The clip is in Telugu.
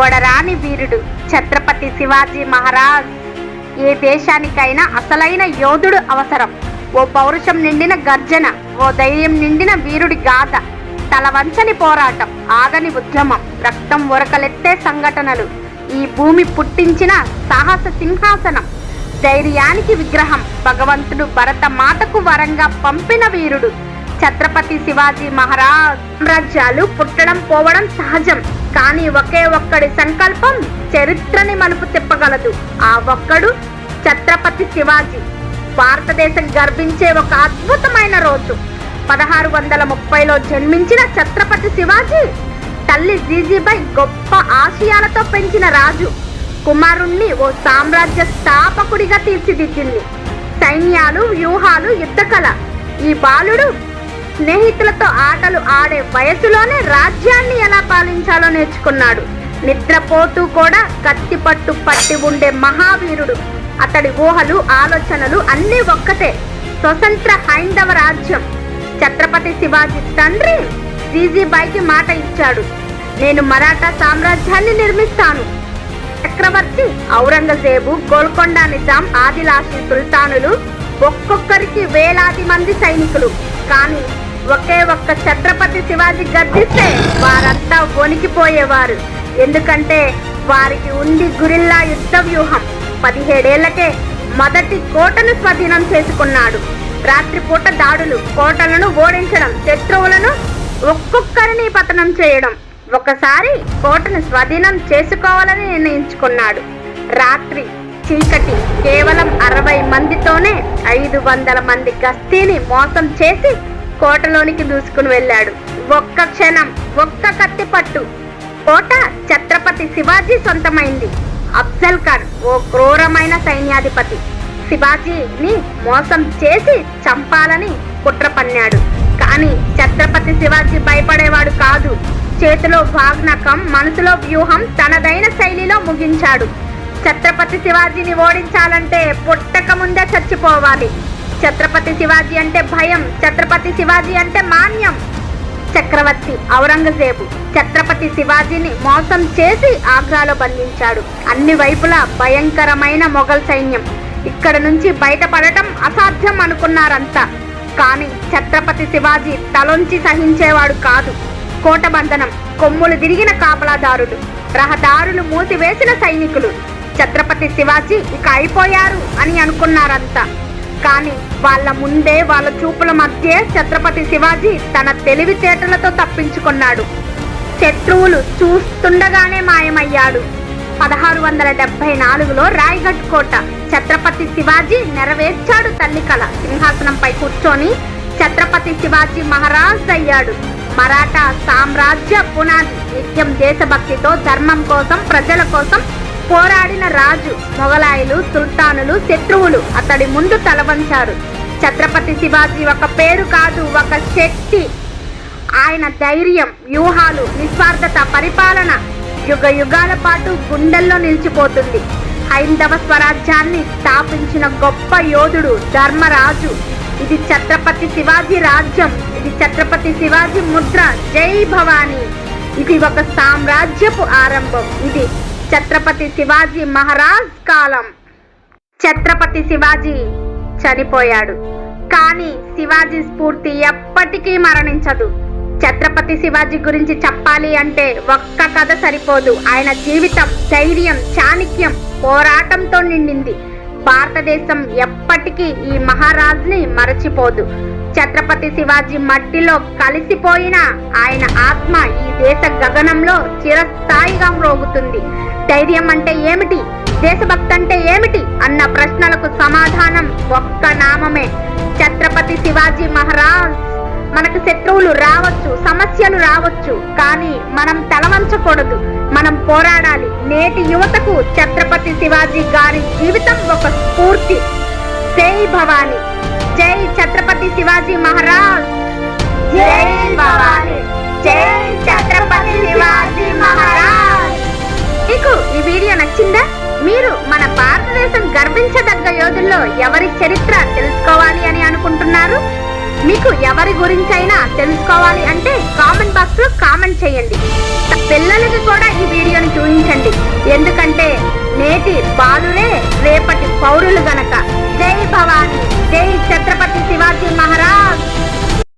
ఓడరాని వీరుడు ఛత్రపతి శివాజీ మహారాజ్. ఏ దేశానికైనా అసలైన యోధుడు అవసరం. ఓ పౌరుషం నిండిన గర్జన ఓ ధైర్యం నిండిన వీరుడి గాథ తలవంచని పోరాటం ఆగని ఉద్యమం రక్తం ఉరకలెత్తే సంఘటనలు ఈ భూమి పుట్టించిన సాహస సింహాసనం ధైర్యానికి విగ్రహం భగవంతుడు భరత మాతకు వరంగా పంపిన వీరుడు. ఛత్రపతి శివాజీ మహారాజ్. సామ్రాజ్యాలు పుట్టడం పోవడం సహజం. కానీ ఒకే ఒక్కడి సంకల్పం చరిత్రని మలుపు తిప్పగలదు. ఆ ఒక్కడు ఛత్రపతి శివాజీ. భారతదేశం గర్వించే ఒక అద్భుతమైన రోజు. పదహారు వందల ముప్పైలో జన్మించిన ఛత్రపతి శివాజీ తల్లి జీజీబై గొప్ప ఆశయాలతో పెంచిన రాజు. కుమారుణ్ణి ఓ సామ్రాజ్య స్థాపకుడిగా తీర్చిదిద్దింది. సైన్యాలు వ్యూహాలు యుద్ధకళ. ఈ బాలుడు స్నేహితులతో ఆటలు ఆడే వయసులోనే రాజ్యాన్ని ఎలా పాలించాలో నేర్చుకున్నాడు. నిద్రపోతూ కూడా కత్తి పట్టు పట్టి ఉండే మహావీరుడు. అతడి ఊహలు ఆలోచనలు అన్నీ ఒక్కటే. స్వతంత్ర హైందవ రాజ్యం. ఛత్రపతి శివాజీ తండ్రి జీజీబాయికి మాట ఇచ్చాడు. నేను మరాఠా సామ్రాజ్యాన్ని నిర్మిస్తాను. చక్రవర్తి ఔరంగజేబు గోల్కొండ నిజాం ఆదిలాసి సుల్తానులు ఒక్కొక్కరికి వేలాది మంది సైనికులు. కానీ ఒకే ఒక్క ఛత్రపతి శివాజీ గర్జిస్తే వారంతా వణికిపోయేవారు. ఎందుకంటే వారికి ఉంది గురిల్లా యుద్ధ వ్యూహం పదిహేడేళ్ళకే మొదటి కోటను స్వాధీనం చేసుకున్నాడు. రాత్రిపూట దాడులు కోటలను ఓడించడం శత్రువులను ఒక్కొక్కరిని పతనం చేయడం. ఒకసారి కోటను స్వాధీనం చేసుకోవాలని నిర్ణయించుకున్నాడు. రాత్రి చీకటి కేవలం అరవై మందితోనే ఐదు వందల మంది గస్తీని మోసం చేసి కోటలోనికి దూసుకుని వెళ్ళాడు. ఒక్క క్షణం ఒక్క కత్తి పట్టు. కోట ఛత్రపతి శివాజీ సొంతమైంది. అఫ్జల్ ఖాన్ ఓ క్రూరమైన సైన్యాధిపతి. శివాజీని మోసం చేసి చంపాలని కుట్ర పన్నాడు. కానీ ఛత్రపతి శివాజీ భయపడేవాడు కాదు. చేతిలో భాగ్నకం మనసులో వ్యూహం తనదైన శైలిలో ముగించాడు. ఛత్రపతి శివాజీని ఓడించాలంటే పుట్టక ముందే చచ్చిపోవాలి. ఛత్రపతి శివాజీ అంటే భయం ఛత్రపతి శివాజీ అంటే మాన్యం. చక్రవర్తి ఔరంగజేబు ఛత్రపతి శివాజీని మోసం చేసి ఆగ్రాలో బంధించాడు. అన్ని వైపులా భయంకరమైన మొఘల్ సైన్యం. ఇక్కడ నుంచి బయటపడటం అసాధ్యం అనుకున్నారంతా. కానీ ఛత్రపతి శివాజీ తలొంచి సహించేవాడు కాదు. కోటబంధనం కొమ్ములు తిరిగిన కాపలాదారులు రహదారులు మూసివేసిన సైనికులు. ఛత్రపతి శివాజీ ఇక అయిపోయారు అని అనుకున్నారంతా. కానీ వాళ్ళ ముందే వాళ్ళ చూపుల మధ్య ఛత్రపతి శివాజీ తన తెలివితేటలతో తప్పించుకున్నాడు. శత్రువులు చూస్తుండగానే మాయమయ్యాడు. పదహారు వందల డెబ్బై నాలుగులో రాయ్గఢ్ కోట ఛత్రపతి శివాజీ నెరవేర్చాడు తల్లి కళ. సింహాసనంపై కూర్చొని ఛత్రపతి శివాజీ మహారాజ్ అయ్యాడు. మరాఠా సామ్రాజ్య పునాది నిత్యం దేశభక్తితో ధర్మం కోసం ప్రజల కోసం పోరాడిన రాజు మొఘలాయులు సుల్తానులు శత్రువులు అతడి ముందు తలవంచారు. ఛత్రపతి శివాజీ ఒక పేరు కాదు ఒక శక్తి. ఆయన ధైర్యం వ్యూహాలు నిస్వార్థత పరిపాలన యుగ యుగాల పాటు గుండెల్లో నిలిచిపోతుంది. హైందవ స్వరాజ్యాన్ని స్థాపించిన గొప్ప యోధుడు ధర్మరాజు. ఇది ఛత్రపతి శివాజీ రాజ్యం ఇది ఛత్రపతి శివాజీ ముద్ర. జై భవానీ! ఇది ఒక సామ్రాజ్యపు ఆరంభం. ఇది ఛత్రపతి శివాజీ మహారాజ్ కాలం. ఛత్రపతి శివాజీ చనిపోయాడు. కానీ శివాజీ స్ఫూర్తి ఎప్పటికీ మరణించదు. ఛత్రపతి శివాజీ గురించి చెప్పాలి అంటే ఒక్క కథ సరిపోదు. ఆయన జీవితం ధైర్యం చాణిక్యం పోరాటంతో నిండింది. భారతదేశం ఎప్పటికీ ఈ మహారాజుని మరచిపోదు. ఛత్రపతి శివాజీ మట్టిలో కలిసిపోయిన ఆయన ఆత్మ ఈ దేశ గగనంలో చిరస్థాయిగా మ్రోగుతుంది. ధైర్యం అంటే ఏమిటి? దేశభక్తి అంటే ఏమిటి? అన్న ప్రశ్నలకు సమాధానం ఒక్క నామమే. ఛత్రపతి శివాజీ మహారాజ్ మనకు శత్రువులు రావచ్చు సమస్యలు రావచ్చు కానీ మనం తలవంచకూడదు. మనం పోరాడాలి. నేటి యువతకు ఛత్రపతి శివాజీ గారి జీవితం ఒక స్ఫూర్తి. జై భవాని. జై ఛత్రపతి శివాజీ మహారాజ్. జై భవాని. చరిత్ర తెలుసుకోవాలి అని అనుకుంటున్నారు? మీకు ఎవరి గురించైనా తెలుసుకోవాలి అంటే కామెంట్ బాక్స్లో కామెంట్ చేయండి. పిల్లలకి కూడా ఈ వీడియోని చూపించండి. ఎందుకంటే నేటి బాలులే రేపటి పౌరులు గనక.